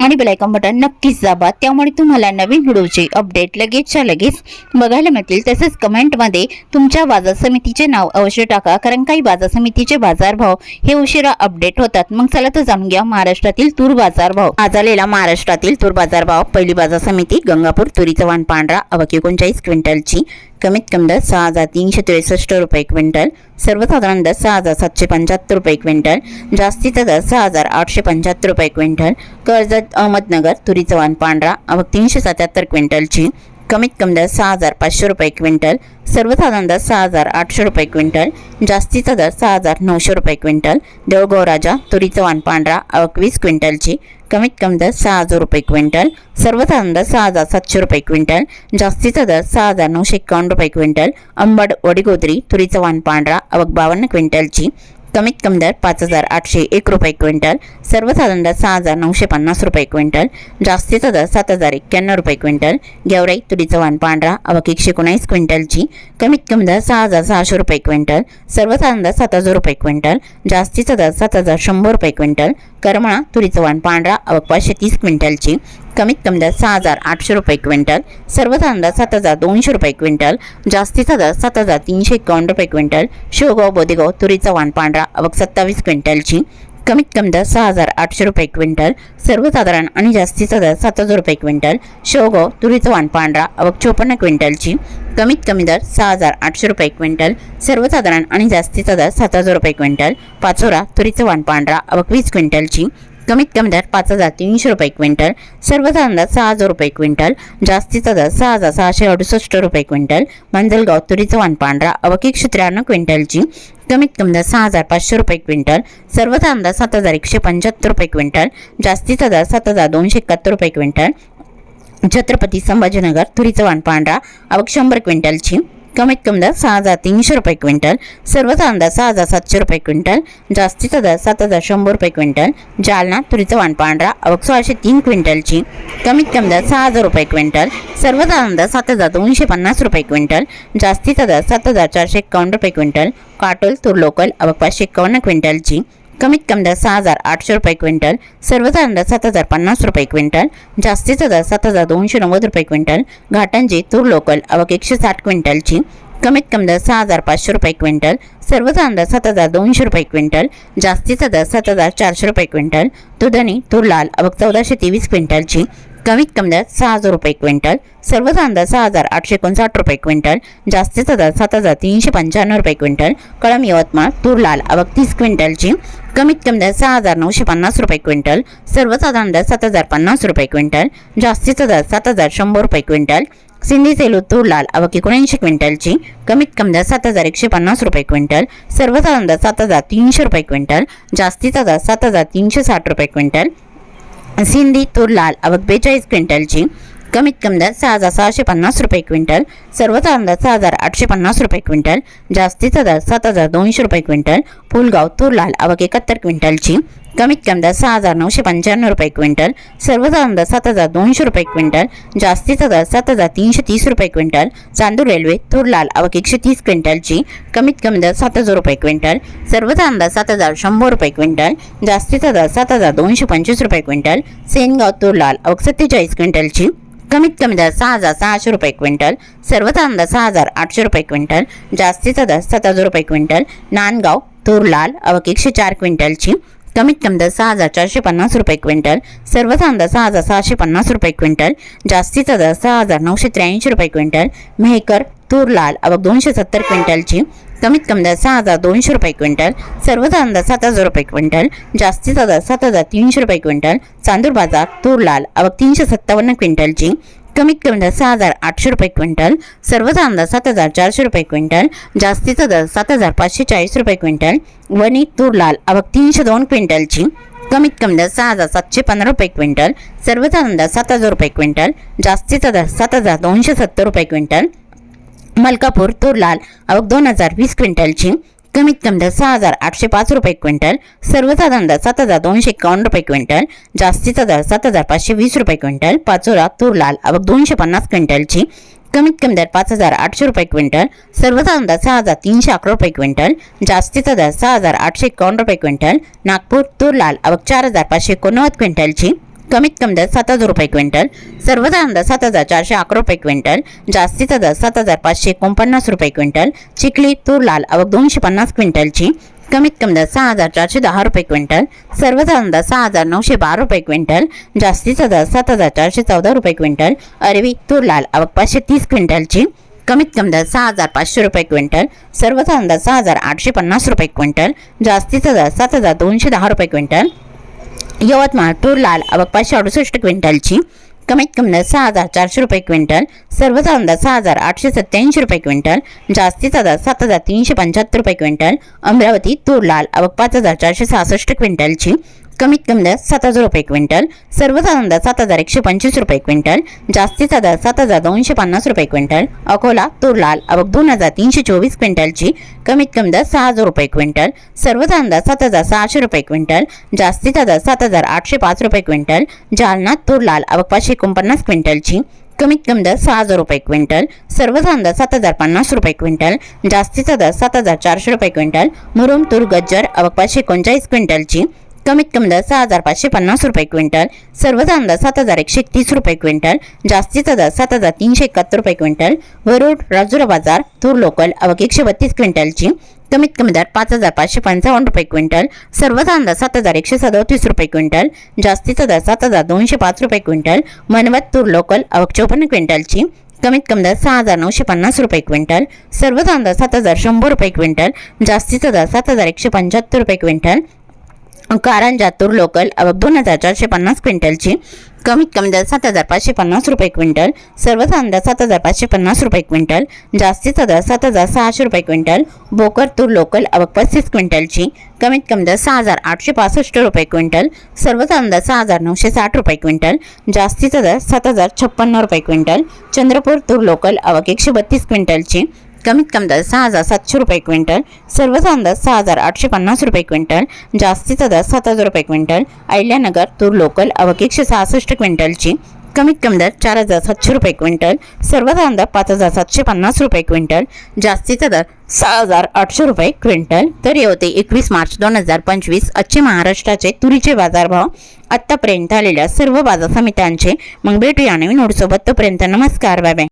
आणि bell icon button नक्कीच दाबा. त्यामुळे तुम्हाला नवीन व्हिडिओचे अपडेट लगेचच्या लगेच बघायला मिळतील. तसेच कमेंटमध्ये तुमच्या बाजार समितीचे नाव अवश्य टाका कारण काही बाजार समितीचे बाजारभाव हे उशिरा अपडेट होतात. मग चला तर जाणून घ्या महाराष्ट्रातील तूर बाजारभाव. आज आलेला महाराष्ट्रातील तूर बाजारभाव पहिली बाजार समिती गंगापूर तुरीचा वाण पांढरा अवकी एकोणचाळीस क्विंटलची कमीत कमी दर सहा हजार तीनशे त्रेसष्ट रुपये क्विंटल सर्वसाधारण दर सहा हजार सातशे पंच्याहत्तर रुपये क्विंटल जास्तीचा दर सहा हजार आठशे पंच्याहत्तर रुपये क्विंटल कर्जत अहमदनगर तुरी वाण पांढरा अवघ तीनशे सत्याहत्तर क्विंटलची कमीत कमी दर सहा हजार पाचशे रुपये क्विंटल सर्वसाधारण दर सहा हजार आठशे रुपये क्विंटल जास्तीचा दर सहा हजार नऊशे रुपये क्विंटल देवगाव राजा वाण पांढरा अवक वीस क्विंटलची कमीत कमी दर सहा हजार रुपये क्विंटल सर्वसाधारण दर सहा हजार सातशे रुपये क्विंटल जास्तीचा दर सहा हजार नऊशे एकावन्न रुपये क्विंटल अंबड वडीगोदरी तुरीचं वाण पांढरा अवक बावन्न क्विंटलची कमीत कमी दर पाच हजार आठशे एक रुपये क्विंटल सर्वसाधारण दर सहा हजार नऊशे पन्नास रुपये क्विंटल जास्तीचा दर सात हजार एक्क्याण्णव रुपये क्विंटल गेवराई तुरीचं वाण पांढरा अवक एकशे एकोणीस क्विंटलची कमीत कमी दर सहा हजार सहाशे रुपये क्विंटल सर्वसाधारण दर सात हजार रुपये क्विंटल जास्तीचा दर सात हजार शंभर रुपये क्विंटल करमळा तुरीचं वाण पांढरा अवक पाचशे तीस क्विंटलची कमीत कमी दर सहा हजार आठशे रुपये क्विंटल सर्वसाधारण दर सात हजार दोनशे रुपये क्विंटल जास्तीचा दर सात हजार तीनशे एकावन्न रुपये क्विंटल शिवगाव बोदेगाव तुरीचा वाण पांढरा अवक सत्तावीस क्विंटलची कमीत कमी दर सहा हजार आठशे रुपये क्विंटल सर्वसाधारण आणि जास्तीचा दर सात हजार रुपये क्विंटल शेवगाव तुरीचा वाण पांढरा अवघ चोपन्न क्विंटलची कमीत कमी दर सहा हजार आठशे रुपये क्विंटल सर्वसाधारण आणि जास्तीचा दर सात हजार रुपये क्विंटल पाचोरा तुरीचा वाण पांढरा अवघ वीस क्विंटलची कमीत कमी दर पाच हजार तीनशे रुपये क्विंटल सर्वचा अंदाज सहा हजार रुपये क्विंटल जास्तीचा दर सहा हजार सहाशे अडुसष्ट रुपये क्विंटल मंजलगाव तुरीचा वाण पांढरा अवकी त्र्याण्णव क्विंटलची कमीत कमी दर सहा हजार पाचशे रुपये क्विंटल सर्वचा अंदाज सात हजार एकशे पंच्याहत्तर रुपये क्विंटल जास्तीचा दर सात हजार दोनशे एकाहत्तर रुपये क्विंटल छत्रपती संभाजीनगर तुरीचं वाण पांढरा अवक शंभर क्विंटलची कमीत कमी दर सहा हजार तीनशे रुपये क्विंटल. सर्वचा अंदाज सहा हजार सातशे रुपये क्विंटल. जास्तीचा दर सात हजार शंभर रुपये क्विंटल. जालना तुरीचं वाण पांढरा अवक सोळाशे तीन क्विंटलची. कमीत कमी दर सहा हजार रुपये क्विंटल. सर्वचा दर सात हजार दोनशे पन्नास रुपये क्विंटल. जास्तीचा दर सात हजार चारशे एक्कावन्न रुपये क्विंटल. काटोल तुरलोकल अवक पाचशे एक्कावन्न क्विंटलची. कमीत कमी दर सहा हजार आठशे रुपये क्विंटल सर्वसाधारण दर सात हजार पन्नास रुपये क्विंटल जास्तीचा दर सात हजार दोनशे नव्वद रुपये क्विंटल घाटांची तूर लोकल अवक एकशे साठ क्विंटलची कमीत कमी दर सहा हजार पाचशे रुपये क्विंटल सर्वसाधारण दर सात हजार दोनशे रुपये क्विंटल जास्तीचा दर सात हजार चारशे रुपये क्विंटल दुधनी तूर लाल अवक चौदाशे तेवीस क्विंटलची कमीत कमी दर सहा हजार रुपये क्विंटल सर्वसाधारण दर सहा हजार आठशे एकोणसाठ रुपये क्विंटल जास्तीचा दर सात हजार तीनशे पंच्याण्णव रुपये क्विंटल कळम यवतमाळ तूर लाल अवक तीस क्विंटलची कमीत कमी दर सहा हजार नऊशे पन्नास रुपये क्विंटल सर्वसाधारण दर सात हजार पन्नास रुपये क्विंटल जास्तीचा दर सात हजार शंभर रुपये क्विंटल सिंधी सेलू तूर लाल अवक एकोणऐंशी क्विंटलची कमीत कमी दर सात हजार एकशे पन्नास रुपये क्विंटल सर्वसाधारण दर सात हजार तीनशे रुपये क्विंटल जास्तीचा दर सात हजार तीनशे साठ रुपये क्विंटल सिंधी तूर लाल आवक बेचाळीस क्विंटलची. कमीत कमी दर सहा हजार सहाशे पन्नास रुपये क्विंटल. सर्वचा अंदाज सहा हजार आठशे पन्नास रुपये क्विंटल. जास्तीचा दर सात हजार दोनशे रुपये क्विंटल. फुलगाव तूर लाल आवक एकाहत्तर क्विंटलची. कमीत कमी दर सहा हजार नऊशे पंच्याण्णव रुपये क्विंटल सर्वसाधारण दर सात हजार दोनशे रुपये क्विंटल जास्तीचा दर सात हजार तीनशे तीस रुपये क्विंटल चांदूर रेल्वे तूर लाल अवक एकशे तीस क्विंटलची कमीत कमी दर सात हजार रुपये क्विंटल सर्वसाधारण दर सात हजार शंभर रुपये क्विंटल जास्तीचा दर सात हजार दोनशे पंचवीस रुपये क्विंटल सेनगाव तूर लाल अवक सत्तेचाळीस क्विंटलची कमीत कमी दर सहा हजार सहाशे रुपये क्विंटल सर्वसाधारण दर सहा हजार आठशे रुपये क्विंटल जास्तीचा दर सात हजार रुपये क्विंटल नांदगाव तूर लाल अवक एकशे चार क्विंटलची कमीत कमी दर सहा हजार चारशे पन्नास रुपये क्विंटल सर्वसाधारण दर सहा हजार सहाशे पन्नास रुपये क्विंटल जास्तीचा दर सहा हजार नऊशे त्र्याऐंशी रुपये क्विंटल मेहकर तूर लाल अवघ दोनशे सत्तर क्विंटलची कमीत कमी दर सहा हजार दोनशे रुपये क्विंटल सर्वसाधारण दर सात हजार रुपये क्विंटल जास्तीचा दर सात हजार तीनशे रुपये क्विंटल चांदूर बाजार तूर लाल अवघ तीनशे सत्तावन्न क्विंटलची कमीत कमी दर सहा हजार आठशे रुपये क्विंटल सर्वचा अंदाज सात हजार चारशे रुपये क्विंटल जास्तीचा दर सात हजार पाचशे चाळीस रुपये क्विंटल वणी तूर लाल अवक तीनशे दोन क्विंटलची कमीत कमी दर सहा हजार सातशे पंधरा रुपये क्विंटल सर्वचा अंदाज सात हजार रुपये क्विंटल जास्तीचा दर सात हजार दोनशे सत्तर रुपये क्विंटल मलकापूर तूर लाल आवक दोन हजार वीस क्विंटलची कमीत कमी दर सहा हजार आठशे पाच रुपये क्विंटल सर्वसाधारण दर सात हजार दोनशे एकावन्न रुपये क्विंटल जास्तीचा दर सात हजार पाचशे वीस रुपये क्विंटल पाचोरा तूर लाल आवक दोनशे पन्नास क्विंटलची कमीत कमी दर पाच हजार आठशे रुपये क्विंटल सर्वसाधारण दर सहा हजार तीनशे अकरा रुपये क्विंटल जास्तीचा दर सहा हजार आठशे एकावन्न रुपये क्विंटल नागपूर तूर लाल आवक चार हजार पाचशे एकोणनव्वद क्विंटलची कमीत कमी दर सात हजार रुपये क्विंटल सर्वसाधारण दर सात हजार चारशे अकरा रुपये क्विंटल जास्तीचा दर सात हजार पाचशे एकोणपन्नास रुपये क्विंटल चिखली तूर लाल आवक दोनशे पन्नास क्विंटलची कमीत कमी दर सहा हजार चारशे दहा रुपये क्विंटल सर्वसाधारण दर सहा हजार नऊशे बारा रुपये क्विंटल जास्तीचा दर सात हजार चारशे चौदा रुपये क्विंटल अरवी तूर लाल आवक पाचशे तीस क्विंटलची कमीत कमी दर सहा हजार पाचशे रुपये क्विंटल सर्वसाधारण दर सहा हजार आठशे पन्नास रुपये क्विंटल जास्तीचा दर सात हजार दोनशे दहा रुपये क्विंटल यवतमाळ तूर लाल आवक पाचशे अडुसष्ट क्विंटलची. कमीत कमी दर सहा हजार चारशे रुपये क्विंटल. सर्वचा अंदाज सहा हजार आठशे सत्त्याऐंशी रुपये क्विंटल. जास्तीचा दर सात हजार तीनशे पंच्याहत्तर रुपये क्विंटल. अमरावती तूर लाल आवक पाच हजार चारशे सहासष्ट क्विंटलची. कमीत कमी दर सात हजार रुपये क्विंटल सर्वसाधारण दर सात हजार एकशे पंचवीस रुपये क्विंटल जास्तीचा दर सात हजार दोनशे पन्नास रुपये क्विंटल अकोला तूर लाल दोन हजार तीनशे चोवीस क्विंटलची कमीत कमी दर सहा हजार रुपये क्विंटल सर्वसाधारण दर सात हजार सहाशे रुपये क्विंटल जास्तीचा दर सात हजार आठशे पाच रुपये क्विंटल जालना तूर लाल पाचशे एकोणपन्नास क्विंटलची कमीत कमी दर सहा हजार रुपये क्विंटल सर्वसाधारण दर सात हजार पन्नास रुपये क्विंटल जास्तीचा दर सात हजार चारशे रुपये क्विंटल मुरुम तूर गज्जर अवक पाचशे एकोणचाळीस क्विंटलची कमीत कमी दर सहा हजार पाचशे पन्नास रुपये क्विंटल सर्वसाधारण दर सात हजार एकशे तीस रुपये क्विंटल जास्तीचा दर सात हजार तीनशे एकाहत्तर रुपये क्विंटल वरुड राजुरा बाजार तूर लोकल आवक एकशे बत्तीस क्विंटलची कमीत कमी दर पाच हजार पाचशे पंचावन्न रुपये क्विंटल सर्वसाधारण दर सात हजार एकशे सदतीस रुपये क्विंटल जास्तीचा दर सात हजार दोनशे पाच रुपये क्विंटल मनवत तूर लोकल आवक चौपन्न क्विंटलची कमीत कमी दर सहा हजार नऊशे पन्नास रुपये क्विंटल सर्वसाधारण दर सात हजार शंभर रुपये क्विंटल जास्तीचा दर सात हजार एकशे पंच्याहत्तर रुपये क्विंटल कारंजा तूर लोकल दोन हजार चारशे पन्नास क्विंटलची कमीत कमी दर सात हजार पाचशे पन्नास रुपये क्विंटल सर्वसाधारण दर सात हजार पाचशे पन्नास रुपये क्विंटल जास्तीचा दर सात हजार सहाशे रुपये क्विंटल बोकर तूर लोकल अवक पस्तीस क्विंटलची कमीत कमी दर सहा हजार आठशे पासष्ट रुपये क्विंटल सर्वसाधारण दर सहा हजार नऊशे साठ रुपये क्विंटल जास्तीचा दर सात हजार छप्पन्न रुपये क्विंटल चंद्रपूर तूर लोकल अवक एकशे बत्तीस क्विंटलची कमीत कमी दर सहा हजार सातशे रुपये क्विंटल सर्वसाधारण दर सहा हजार आठशे पन्नास रुपये क्विंटल जास्तीचा दर सात हजार रुपये क्विंटल अहिल्यानगर तूर लोकल आवक एकशे सहासष्ट क्विंटलची कमीत कमी दर चार हजार सातशे रुपये क्विंटल सर्वसाधारण दर पाच हजार सातशे पन्नास रुपये क्विंटल जास्तीचा दर सहा हजार आठशे रुपये क्विंटल. तर हे होते एकवीस मार्च दोन हजार पंचवीस आजचे महाराष्ट्राचे तुरीचे बाजारभाव. आत्तापर्यंत आलेल्या सर्व बाजार समित्यांचे मग भेटूया नवीन नोटसोबत तोपर्यंत नमस्कार बाय बाय.